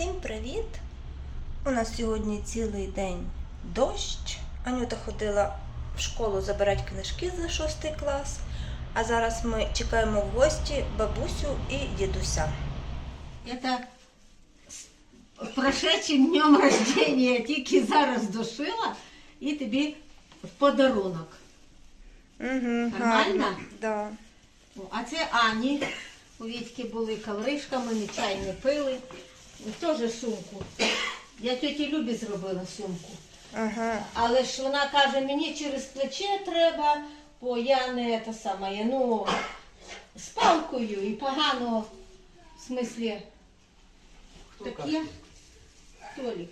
Всім привіт! У нас сьогодні цілий день дощ. Анюта ходила в школу забирати книжки за шостий клас. А зараз ми чекаємо в гості бабусю і дідуся. Это прошедшим днем рождения тільки зараз дошила і тобі в подарунок. Угу, Нормально? Да. О, А це Ані. У Вітьки були ковришками, ми чай не пили. Теж сумку. Я тьоті Любі зробила сумку. Ага. Але ж вона каже, мені через плече треба, бо я не те саме, ну, з палкою і погано, в смислі, таке, Толік.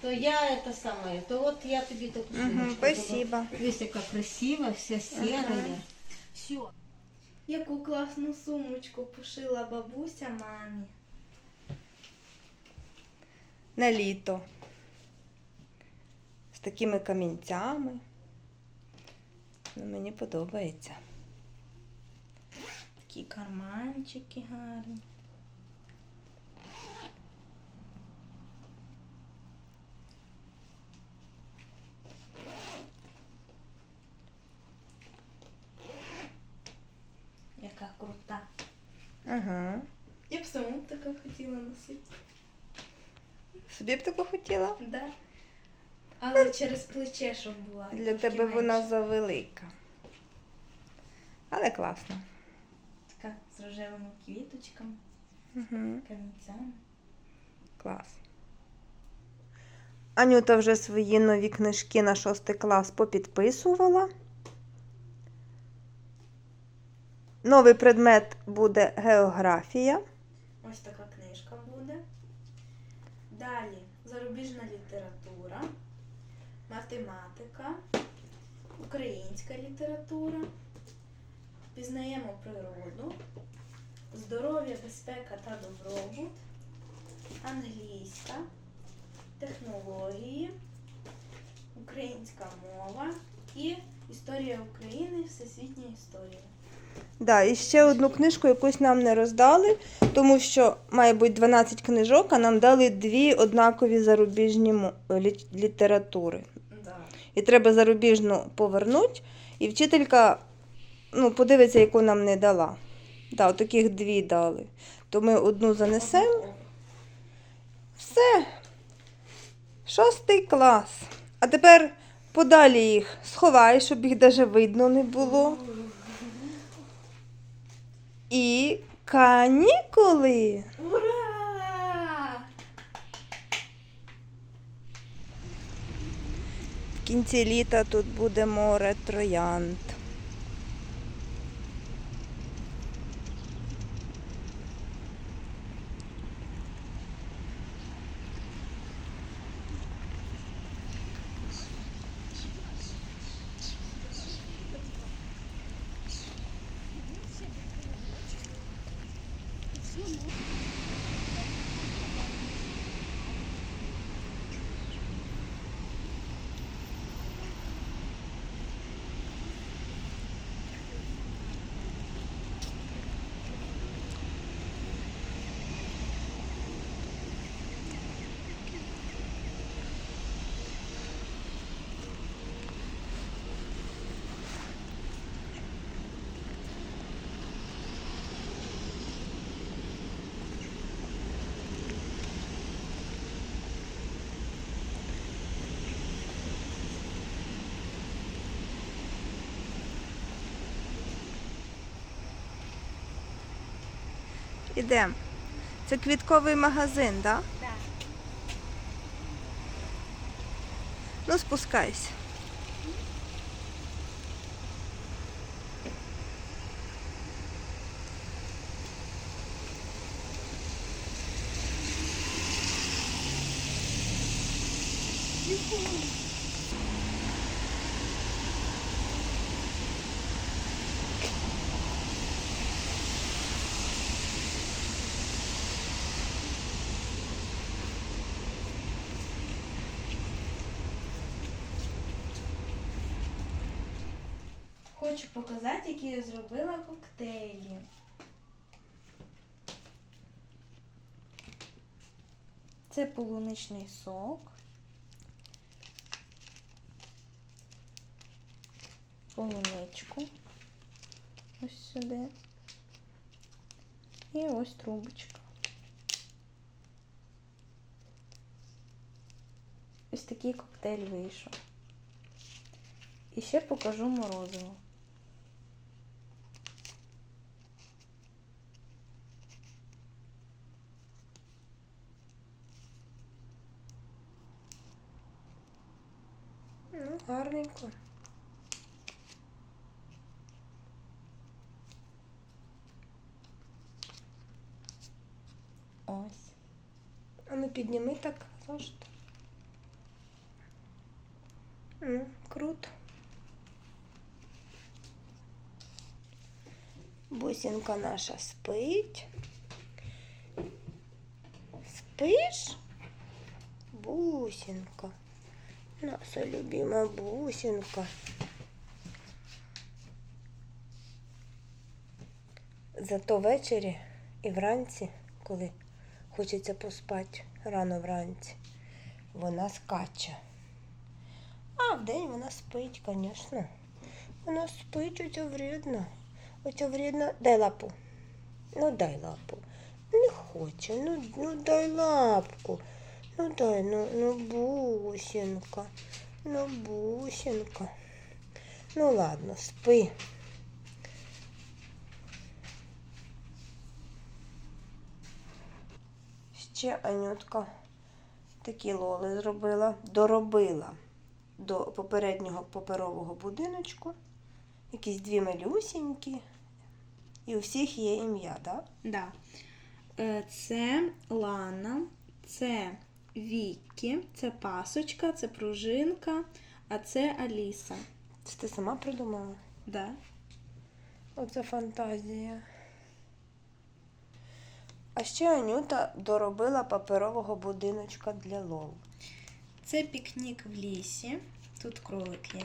То я це саме, то от я тобі таку Угу, сумочку спасибо. Дивись, яка красива, вся сіра. Все. Яку класну сумочку пошила бабуся мамі. На літо. З такими камінцями. Ну, мені подобається. Такі карманчики гарні. Яка крута. Ага. Я б саму така хотіла носити. Собі б таку хотіла? Да. Але через плече, щоб була. Для тебе вона завелика. Але класно. Така з рожевими квіточками, Угу. камінцями. Клас. Анюта вже свої нові книжки на шостий клас попідписувала. Новий предмет буде географія. Ось така книжка буде. Далі зарубіжна література, математика, українська література, пізнаємо природу, здоров'я, безпека та добробут, англійська, технології, українська мова і історія України, всесвітня історія. Да, і ще одну книжку якусь нам не роздали, тому що має бути 12 книжок, а нам дали дві однакові зарубіжні літератури. Да. І треба зарубіжну повернути, і вчителька ну, подивиться, яку нам не дала. Да, таких дві дали. То ми одну занесемо. Все. Шостий клас. А тепер подалі їх сховай, щоб їх навіть видно не було. І канікули. Ура! В кінці літа тут буде море троянд. Ідемо. Це квітковий магазин, так? Да? Да. Ну, спускайся. Хочу показати, які я зробила коктейлі. Це полуничний сок. Полуничку. Ось сюди. І ось трубочка. Ось такий коктейль вийшов. І ще покажу морозиво. Ну, гарненько. Ось. А ну підніми так завжди. М, Круто. Бусинка наша спить. Спиш? Бусинка. Наша любима бусинка. Зато ввечері і вранці, коли хочеться поспати рано вранці, вона скаче. А вдень вона спить, звісно. Вона спить, оця вредна. Оця вредна. Дай лапу. Ну дай лапу. Не хоче. Ну, ну дай лапку. Ну дай, ну, ну бусинка. Ну бусинка. Ну ладно, спи. Ще Анютка такі лоли зробила, доробила до попереднього паперового будиночку. Якісь дві малюсінькі. І у всіх є ім'я, так? Да. Е, Це Лана, це Вікі, це пасочка, це пружинка, а це Аліса. Це ти сама придумала? Да. Оце фантазія. А ще Анюта доробила паперового будиночка для лол. Це пікнік в лісі. Тут кролик є.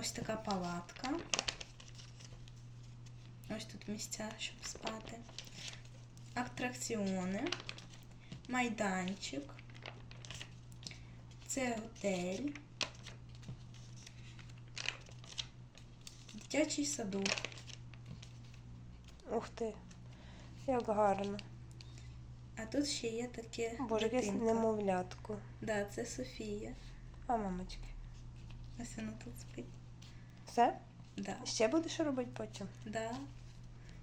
Ось така палатка. Ось тут місця, щоб спати. Атракціони. Майданчик. Це готель. Дитячий садок. Ух ти, як гарно. А тут ще є таке. Боже, якесь немовлятко. Да, це Софія. А мамочки. Ось вона тут спить. Все? Да. Ще будеш робити потім? Да.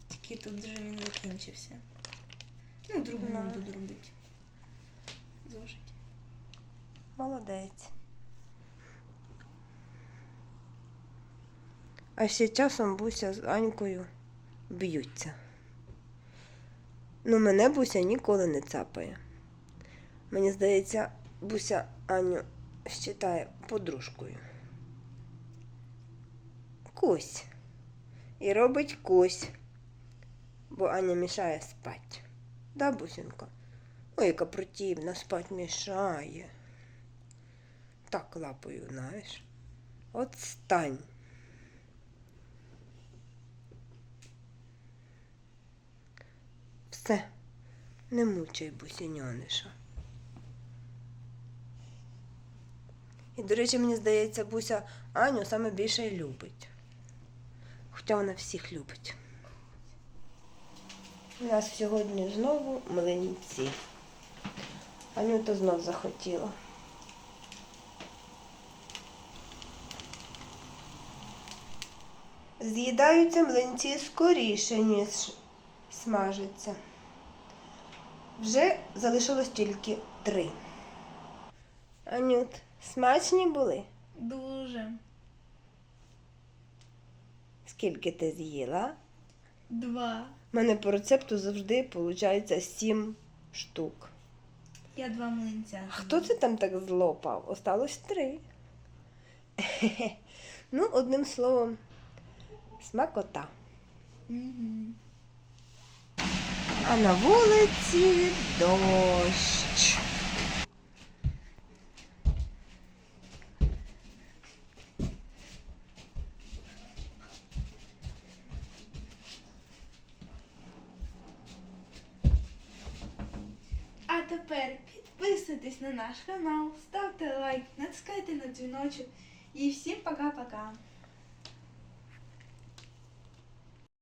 Тільки тут вже він закінчився. Ну, другому Ну. буду робити. Зошить. Молодець. А ще часом Буся з Анькою б'ються. Ну, мене Буся ніколи не цапає. Мені здається, Буся Аню вважає подружкою. Кусь. І робить кусь, бо Аня мішає спать. Да, Бусінка? Ой, яка противна, спать мішає. Так лапою, знаєш. От стань. Все, не мучай бусіньониша. І, до речі, мені здається, Буся Аню саме більше любить. Хоча вона всіх любить. У нас сьогодні знову млинці. Анюта знов захотіла. З'їдаються млинці скоріше, ніж смажаться. Вже залишилось тільки три. Анют, смачні були? Дуже. Скільки ти з'їла? Два. У мене по рецепту завжди виходить сім штук. Я два млинця. Хто це там так злопав? Осталось три. Ну, одним словом, смакота. А на вулиці дощ. Підписуйтесь на наш канал, ставте лайк, натискайте на дзвіночок. І всім пока-пока.